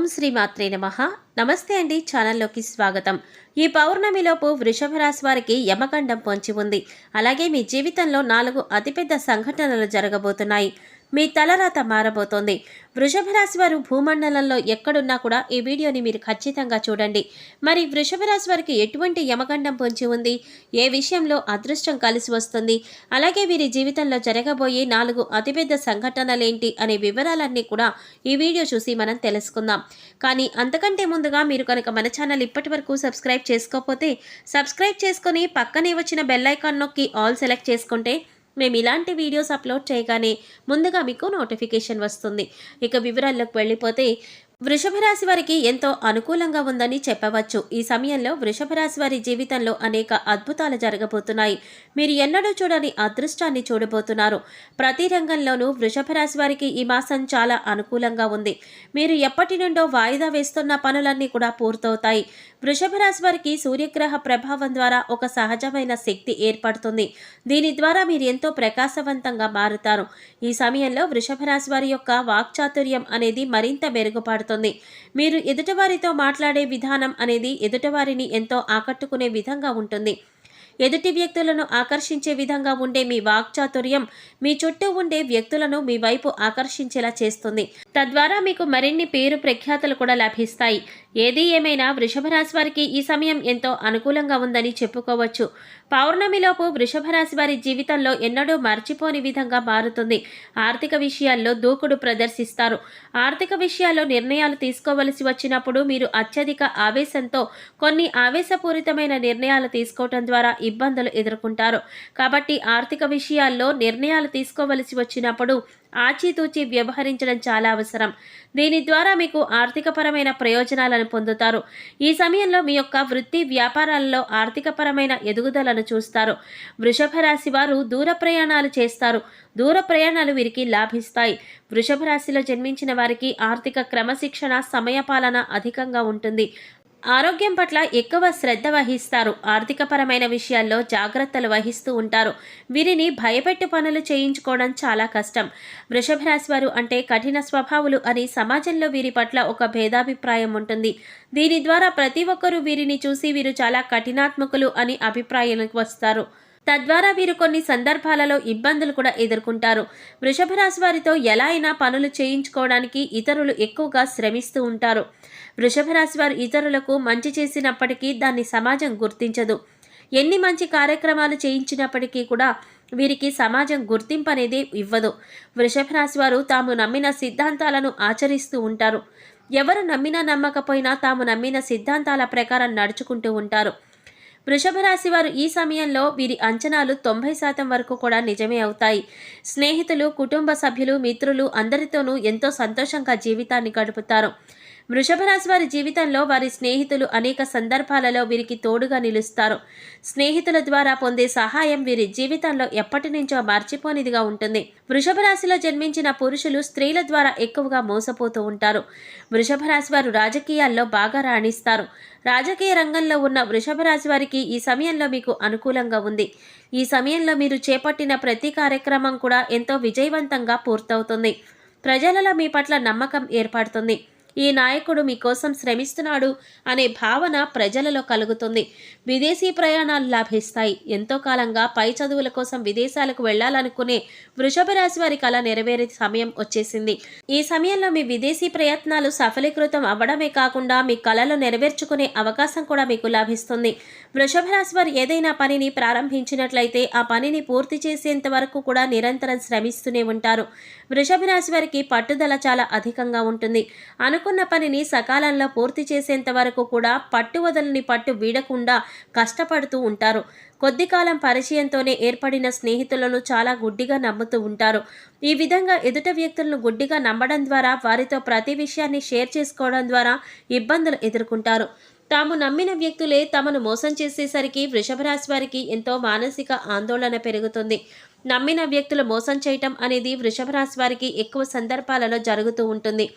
ఓం శ్రీ మాత్రే నమ. నమస్తే అండి ఛానల్లోకి స్వాగతం. ఈ పౌర్ణమిలోపు వృషభ రాశి వారికి యమగండం పొంచి ఉంది. అలాగే మీ జీవితంలో నాలుగు అతిపెద్ద సంఘటనలు జరగబోతున్నాయి. మీ తలరాత మారబోతోంది. వృషభ రాశి వారు భూమండలంలో ఎక్కడున్నా కూడా ఈ వీడియోని మీరు ఖచ్చితంగా చూడండి. మరి వృషభ రాశి వారికి ఎటువంటి యమగండం పొంచి ఉంది? ఏ విషయంలో అదృష్టం కలిసి వస్తుంది? అలాగే వీరి జీవితంలో జరగబోయే నాలుగు అతిపెద్ద సంఘటనలేంటి అనే వివరాలన్నీ కూడా ఈ వీడియో చూసి మనం తెలుసుకుందాం. కానీ అంతకంటే ముందుగా మీరు కనుక మన ఛానల్ ఇప్పటి వరకు సబ్స్క్రైబ్ చేసుకోకపోతే సబ్స్క్రైబ్ చేసుకొని పక్కనే వచ్చిన బెల్ ఐకాన్ నొక్కి ఆల్ సెలెక్ట్ చేసుకుంటే మేము ఇలాంటి వీడియోస్ అప్లోడ్ చేయగానే ముందుగా మీకు నోటిఫికేషన్ వస్తుంది. ఇక వివరాల్లోకి వెళ్ళిపోతే వృషభ రాశి వారికి ఎంతో అనుకూలంగా ఉందని చెప్పవచ్చు. ఈ సమయంలో వృషభ రాశి వారి జీవితంలో అనేక అద్భుతాలు జరగబోతున్నాయి. మీరు ఎన్నడూ చూడని అదృష్టాన్ని చూడబోతున్నారు. ప్రతి రంగంలోనూ వృషభ రాశి వారికి ఈ మాసం చాలా అనుకూలంగా ఉంది. మీరు ఎప్పటి నుండో వాయిదా వేస్తున్న పనులన్నీ కూడా పూర్తవుతాయి. వృషభ రాశి వారికి సూర్యగ్రహ ప్రభావం ద్వారా ఒక సహజమైన శక్తి ఏర్పడుతుంది. దీని ద్వారా మీరు ఎంతో ప్రకాశవంతంగా మారుతారు. ఈ సమయంలో వృషభ రాశి వారి యొక్క వాక్చాతుర్యం అనేది మరింత మెరుగుపడుతుంది. మీరు ఎదుటివారితో మాట్లాడే విధానం అనేది ఎదుటివారిని ఎంతో ఆకట్టుకునే విధంగా ఉంటుంది. ఎదుటి వ్యక్తులను ఆకర్షించే విధంగా ఉండే మీ వాక్చాతుర్యం మీ చుట్టూ ఉండే వ్యక్తులను మీ వైపు ఆకర్షించేలా చేస్తుంది. తద్వారా మీకు మరిన్ని పేరు ప్రఖ్యాతలు కూడా లభిస్తాయి. ఏది ఏమైనా వృషభ రాశి వారికి ఈ సమయం ఎంతో అనుకూలంగా ఉందని చెప్పుకోవచ్చు. పౌర్ణమిలోపు వృషభ రాశి వారి జీవితంలో ఎన్నడూ మర్చిపోని విధంగా మారుతుంది. ఆర్థిక విషయాల్లో దూకుడు ప్రదర్శిస్తారు. ఆర్థిక విషయాల్లో నిర్ణయాలు తీసుకోవలసి వచ్చినప్పుడు మీరు అత్యధిక ఆవేశంతో కొన్ని ఆవేశపూరితమైన నిర్ణయాలు తీసుకోవటం ద్వారా ఇబ్బందులు ఎదుర్కొంటారు. కాబట్టి ఆర్థిక విషయాల్లో నిర్ణయాలు తీసుకోవలసి వచ్చినప్పుడు ఆచితూచి వ్యవహరించడం చాలా అవసరం. దీని ద్వారా మీకు ఆర్థికపరమైన ప్రయోజనాలను పొందుతారు. ఈ సమయంలో మీ యొక్క వృత్తి వ్యాపారాలలో ఆర్థికపరమైన ఎదుగుదలను చూస్తారు. వృషభ రాశి వారు దూర ప్రయాణాలు చేస్తారు. దూర ప్రయాణాలు వీరికి లాభిస్తాయి. వృషభ రాశిలో జన్మించిన వారికి ఆర్థిక క్రమశిక్షణ సమయపాలన అధికంగా ఉంటుంది. ఆరోగ్యం పట్ల ఎక్కువ శ్రద్ధ వహిస్తారు. ఆర్థికపరమైన విషయాల్లో జాగ్రత్తలు వహిస్తూ ఉంటారు. వీరిని భయపెట్టి పనులు చేయించుకోవడం చాలా కష్టం. వృషభ రాశి వారు అంటే కఠిన స్వభావులు అని సమాజంలో వీరి పట్ల ఒక భేదాభిప్రాయం ఉంటుంది. దీని ద్వారా ప్రతి ఒక్కరూ వీరిని చూసి వీరు చాలా కఠినాత్మకులు అని అభిప్రాయానికి వస్తారు. తద్వారా వీరు కొన్ని సందర్భాలలో ఇబ్బందులు కూడా ఎదుర్కొంటారు. వృషభ రాశి వారితో ఎలా అయినా పనులు చేయించుకోవడానికి ఇతరులు ఎక్కువగా శ్రమిస్తూ ఉంటారు. వృషభ రాశి వారు ఇతరులకు మంచి చేసినప్పటికీ దాన్ని సమాజం గుర్తించదు. ఎన్ని మంచి కార్యక్రమాలు చేయించినప్పటికీ కూడా వీరికి సమాజం గుర్తింపు అనేది ఇవ్వదు. వృషభ రాశి వారు తాము నమ్మిన సిద్ధాంతాలను ఆచరిస్తూ ఉంటారు. ఎవరు నమ్మినా నమ్మకపోయినా తాము నమ్మిన సిద్ధాంతాల ప్రకారం నడుచుకుంటూ ఉంటారు. వృషభ రాశి వారు ఈ సమయంలో వీరి అంచనాలు తొంభై శాతం వరకు కూడా నిజమే అవుతాయి. స్నేహితులు కుటుంబ సభ్యులు మిత్రులు అందరితోనూ ఎంతో సంతోషంగా జీవితాన్ని గడుపుతారు. వృషభ రాశి వారి జీవితంలో వారి స్నేహితులు అనేక సందర్భాలలో వీరికి తోడుగా నిలుస్తారు. స్నేహితుల ద్వారా పొందే సహాయం వీరి జీవితంలో ఎప్పటి నుంచో మర్చిపోనిదిగా ఉంటుంది. వృషభ రాశిలో జన్మించిన పురుషులు స్త్రీల ద్వారా ఎక్కువగా మోసపోతూ ఉంటారు. వృషభ రాశి వారు రాజకీయాల్లో బాగా రాణిస్తారు. రాజకీయ రంగంలో ఉన్న వృషభ రాశి వారికి ఈ సమయంలో మీకు అనుకూలంగా ఉంది. ఈ సమయంలో మీరు చేపట్టిన ప్రతి కార్యక్రమం కూడా ఎంతో విజయవంతంగా పూర్తవుతుంది. ప్రజలలో మీ పట్ల నమ్మకం ఏర్పడుతుంది. ఈ నాయకుడు మీకోసం శ్రమిస్తున్నాడు అనే భావన ప్రజలలో కలుగుతుంది. విదేశీ ప్రయాణాలు లాభిస్తాయి. ఎంతో కాలంగా పై చదువుల కోసం విదేశాలకు వెళ్ళాలనుకునే వృషభ రాశి వారి కళ నెరవేరే సమయం వచ్చేసింది. ఈ సమయంలో మీ విదేశీ ప్రయత్నాలు సఫలీకృతం అవ్వడమే కాకుండా మీ కళలు నెరవేర్చుకునే అవకాశం కూడా మీకు లభిస్తుంది. వృషభ రాశి వారు ఏదైనా పనిని ప్రారంభించినట్లయితే ఆ పనిని పూర్తి చేసేంత వరకు కూడా నిరంతరం శ్రమిస్తూనే ఉంటారు. వృషభ రాశి వారికి పట్టుదల చాలా అధికంగా ఉంటుంది. అను అనుకున్న పనిని సకాలంలో పూర్తి చేసేంత వరకు కూడా పట్టు వదలని పట్టు వీడకుండా కష్టపడుతూ ఉంటారు. కొద్ది కాలం పరిచయంతోనే ఏర్పడిన స్నేహితులను చాలా గుడ్డిగా నమ్ముతూ ఉంటారు. ఈ విధంగా ఎదుట వ్యక్తులను గుడ్డిగా నమ్మడం ద్వారా వారితో ప్రతి విషయాన్ని షేర్ చేసుకోవడం ద్వారా ఇబ్బందులు ఎదుర్కొంటారు. తాము నమ్మిన వ్యక్తులే తమను మోసం చేసేసరికి వృషభరాశి వారికి ఎంతో మానసిక ఆందోళన పెరుగుతుంది. నమ్మిన వ్యక్తులు మోసం చేయటం అనేది వృషభరాశి వారికి ఎక్కువ సందర్భాలలో జరుగుతూ ఉంటుంది.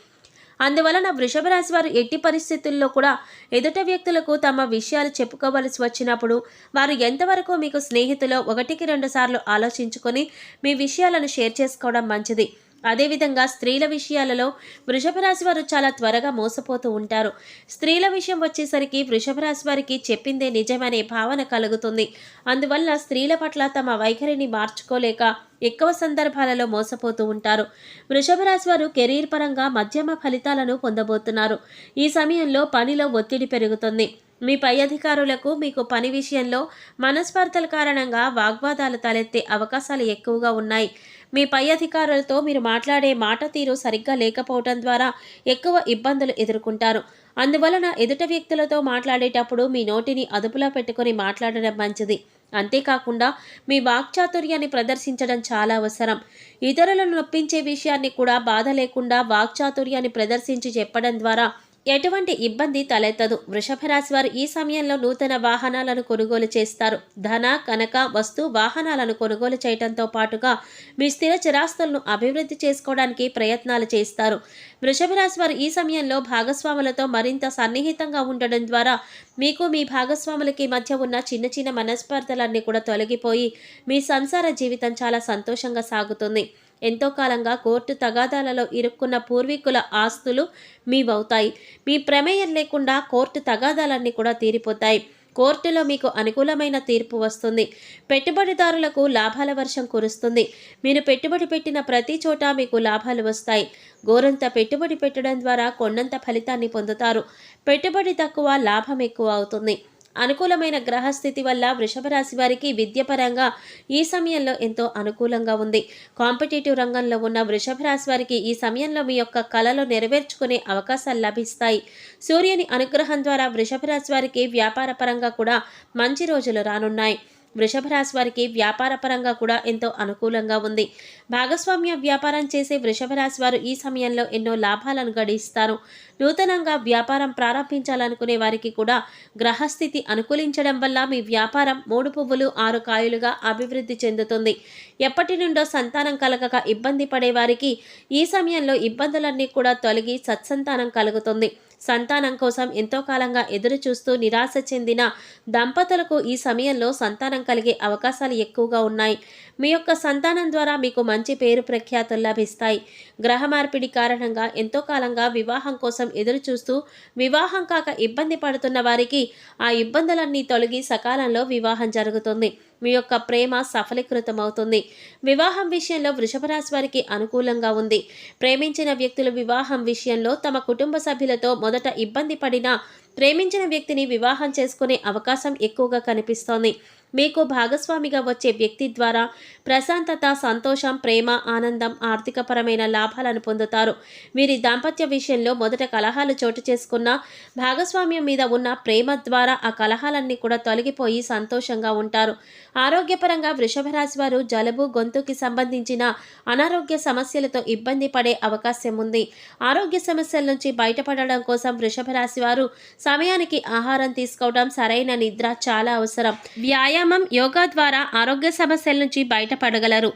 అందువలన వృషభ రాశి వారు ఎట్టి పరిస్థితుల్లో కూడా ఎదుట వ్యక్తులకు తమ విషయాలు చెప్పుకోవలసి వచ్చినప్పుడు వారు ఎంతవరకు మీకు స్నేహితులో ఒకటికి రెండు సార్లు ఆలోచించుకొని మీ విషయాలను షేర్ చేసుకోవడం మంచిది. అదేవిధంగా స్త్రీల విషయాలలో వృషభ రాశి వారు చాలా త్వరగా మోసపోతూ ఉంటారు. స్త్రీల విషయం వచ్చేసరికి వృషభ రాశి వారికి చెప్పిందే నిజమనే భావన కలుగుతుంది. అందువల్ల స్త్రీల పట్ల తమ వైఖరిని మార్చుకోలేక ఎక్కువ సందర్భాలలో మోసపోతూ ఉంటారు. వృషభ రాశి వారు కెరీర్ పరంగా మధ్యమ ఫలితాలను పొందబోతున్నారు. ఈ సమయంలో పనిలో ఒత్తిడి పెరుగుతుంది. మీ పై అధికారులకు మీకు పని విషయంలో మనస్పర్ధల కారణంగా వాగ్వాదాలు తలెత్తే అవకాశాలు ఎక్కువగా ఉన్నాయి. మీ పై అధికారులతో మీరు మాట్లాడే మాట తీరు సరిగ్గా లేకపోవటం ద్వారా ఎక్కువ ఇబ్బందులు ఎదుర్కొంటారు. అందువలన ఎదుట వ్యక్తులతో మాట్లాడేటప్పుడు మీ నోటిని అదుపులో పెట్టుకొని మాట్లాడడం మంచిది. అంతేకాకుండా మీ వాక్చాతుర్యాన్ని ప్రదర్శించడం చాలా అవసరం. ఇతరులను నొప్పించే విషయాన్ని కూడా బాధ లేకుండా వాక్చాతుర్యాన్ని ప్రదర్శించి చెప్పడం ద్వారా ఎటువంటి ఇబ్బంది తలెత్తదు. వృషభ రాశి వారు ఈ సమయంలో నూతన వాహనాలను కొనుగోలు చేస్తారు. ధన కనక వస్తు వాహనాలను కొనుగోలు చేయడంతో పాటుగా మీ స్థిర చిరాస్తులను అభివృద్ధి చేసుకోవడానికి ప్రయత్నాలు చేస్తారు. వృషభ రాశి వారు ఈ సమయంలో భాగస్వాములతో మరింత సన్నిహితంగా ఉండడం ద్వారా మీకు మీ భాగస్వాములకి మధ్య ఉన్న చిన్న చిన్న మనస్పర్ధలన్నీ కూడా తొలగిపోయి మీ సంసార జీవితం చాలా సంతోషంగా సాగుతుంది. ఎంతో కాలంగా కోర్టు తగాదాలలో ఇరుక్కున్న పూర్వీకుల ఆస్తులు మీవవుతాయి. మీ ప్రమేయం లేకుండా కోర్టు తగాదాలన్నీ కూడా తీరిపోతాయి. కోర్టులో మీకు అనుకూలమైన తీర్పు వస్తుంది. పెట్టుబడిదారులకు లాభాల వర్షం కురుస్తుంది. మీరు పెట్టుబడి పెట్టిన ప్రతి చోట మీకు లాభాలు వస్తాయి. గోరంత పెట్టుబడి పెట్టడం ద్వారా కొండంత ఫలితాన్ని పొందుతారు. పెట్టుబడి తక్కువ లాభం ఎక్కువ అవుతుంది. అనుకూలమైన గ్రహస్థితి వల్ల వృషభరాశి వారికి విద్యపరంగా ఈ సమయంలో ఎంతో అనుకూలంగా ఉంది. కాంపిటేటివ్ రంగంలో ఉన్న వృషభరాశి వారికి ఈ సమయంలో మీ యొక్క కళలు నెరవేర్చుకునే అవకాశాలు లభిస్తాయి. సూర్యుని అనుగ్రహం ద్వారా వృషభరాశి వారికి వ్యాపార పరంగా కూడా మంచి రోజులు రానున్నాయి. వృషభ రాశి వారికి వ్యాపార పరంగా కూడా ఎంతో అనుకూలంగా ఉంది. భాగస్వామ్య వ్యాపారం చేసే వృషభ రాశి వారు ఈ సమయంలో ఎన్నో లాభాలను గడిస్తారు. నూతనంగా వ్యాపారం ప్రారంభించాలనుకునే వారికి కూడా గ్రహస్థితి అనుకూలించడం వల్ల మీ వ్యాపారం మూడు పువ్వులు ఆరు కాయలుగా అభివృద్ధి చెందుతుంది. ఎప్పటి నుండో సంతానం కలగక ఇబ్బంది పడే వారికి ఈ సమయంలో ఇబ్బందులన్నీ కూడా తొలగి సత్సంతానం కలుగుతుంది. సంతానం కోసం ఎంతో కాలంగా ఎదురు చూస్తూ నిరాశ చెందిన దంపతులకు ఈ సమయంలో సంతానం కలిగే అవకాశాలు ఎక్కువగా ఉన్నాయి. మీ యొక్క సంతానం ద్వారా మీకు మంచి పేరు ప్రఖ్యాతులు లభిస్తాయి. గ్రహ మార్పిడి కారణంగా ఎంతో కాలంగా వివాహం కోసం ఎదురు చూస్తూ వివాహం కాక ఇబ్బంది పడుతున్న వారికి ఆ ఇబ్బందులన్నీ తొలగి సకాలంలో వివాహం జరుగుతుంది. మీ యొక్క ప్రేమ సఫలీకృతం అవుతుంది వివాహం విషయంలో వృషభ రాశి వారికి అనుకూలంగా ఉంది. ప్రేమించిన వ్యక్తులు వివాహం విషయంలో తమ కుటుంబ సభ్యులతో మొదట ఇబ్బంది పడినా ప్రేమించిన వ్యక్తిని వివాహం చేసుకునే అవకాశం ఎక్కువగా కనిపిస్తోంది. మీకు భాగస్వామిగా వచ్చే వ్యక్తి ద్వారా ప్రశాంతత సంతోషం ప్రేమ ఆనందం ఆర్థికపరమైన లాభాలను పొందుతారు. వీరి దాంపత్య విషయంలో మొదట కలహాలు చోటు చేసుకున్న భాగస్వామ్యం మీద ఉన్న ప్రేమ ద్వారా ఆ కలహాలన్నీ కూడా తొలగిపోయి సంతోషంగా ఉంటారు. ఆరోగ్యపరంగా వృషభ రాశి వారు జలుబు గొంతుకి సంబంధించిన అనారోగ్య సమస్యలతో ఇబ్బంది పడే అవకాశం ఉంది. ఆరోగ్య సమస్యల నుంచి బయటపడడం కోసం వృషభ రాశి వారు సమయానికి ఆహారం తీసుకోవడం సరైన నిద్ర చాలా అవసరం. వ్యాయామం యోగా ద్వారా ఆరోగ్య సమస్యల నుంచి బయటపడగలరు.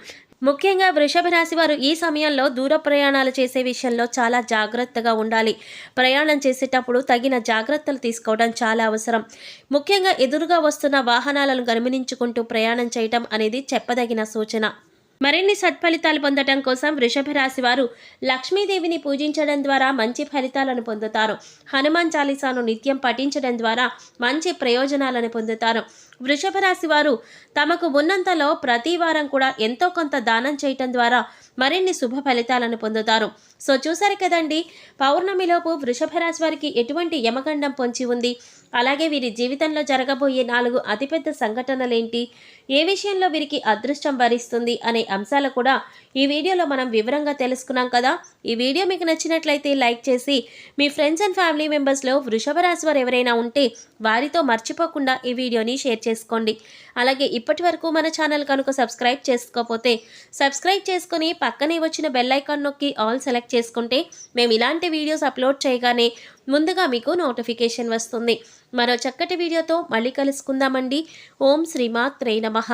ముఖ్యంగా వృషభ రాశి వారు ఈ సమయంలో దూర ప్రయాణాలు చేసే విషయంలో చాలా జాగ్రత్తగా ఉండాలి. ప్రయాణం చేసేటప్పుడు తగిన జాగ్రత్తలు తీసుకోవడం చాలా అవసరం. ముఖ్యంగా ఎదురుగా వస్తున్న వాహనాలను గమనించుకుంటూ ప్రయాణం చేయటం అనేది చెప్పదగిన సూచన. మరిన్ని సత్ఫలితాలు పొందటం కోసం వృషభ రాశి వారు లక్ష్మీదేవిని పూజించడం ద్వారా మంచి ఫలితాలను పొందుతారు. హనుమాన్ చాలీసాను నిత్యం పఠించడం ద్వారా మంచి ప్రయోజనాలను పొందుతారు. వృషభ రాశి వారు తమకు ఉన్నంతలో ప్రతి వారం కూడా ఎంతో కొంత దానం చేయటం ద్వారా మరిన్ని శుభ ఫలితాలను పొందుతారు. సో చూసారు కదండి పౌర్ణమిలోపు వృషభ రాశి వారికి ఎటువంటి యమగండం పొంచి ఉంది? అలాగే వీరి జీవితంలో జరగబోయే నాలుగు అతిపెద్ద సంఘటనలేంటి? ఏ విషయంలో వీరికి అదృష్టం భరిస్తుంది అనే అంశాలు కూడా ఈ వీడియోలో మనం వివరంగా తెలుసుకున్నాం కదా. ఈ వీడియో మీకు నచ్చినట్లయితే లైక్ చేసి మీ ఫ్రెండ్స్ అండ్ ఫ్యామిలీ మెంబర్స్లో వృషభ రాశి వారు ఎవరైనా ఉంటే వారితో మర్చిపోకుండా ఈ వీడియోని షేర్ చేసుకోండి. అలాగే ఇప్పటి వరకు మన ఛానల్ కనుక సబ్స్క్రైబ్ చేసుకోకపోతే సబ్స్క్రైబ్ చేసుకుని పక్కనే వచ్చిన బెల్ ఐకాన్ నొక్కి ఆల్ సెలెక్ట్ చేసుకుంటే మేము ఇలాంటి వీడియోస్ అప్లోడ్ చేయగానే ముందుగా మీకు నోటిఫికేషన్ వస్తుంది. మరో చక్కటి వీడియోతో మళ్ళీ కలుసుకుందామండి. ఓం శ్రీమాత్రే నమః.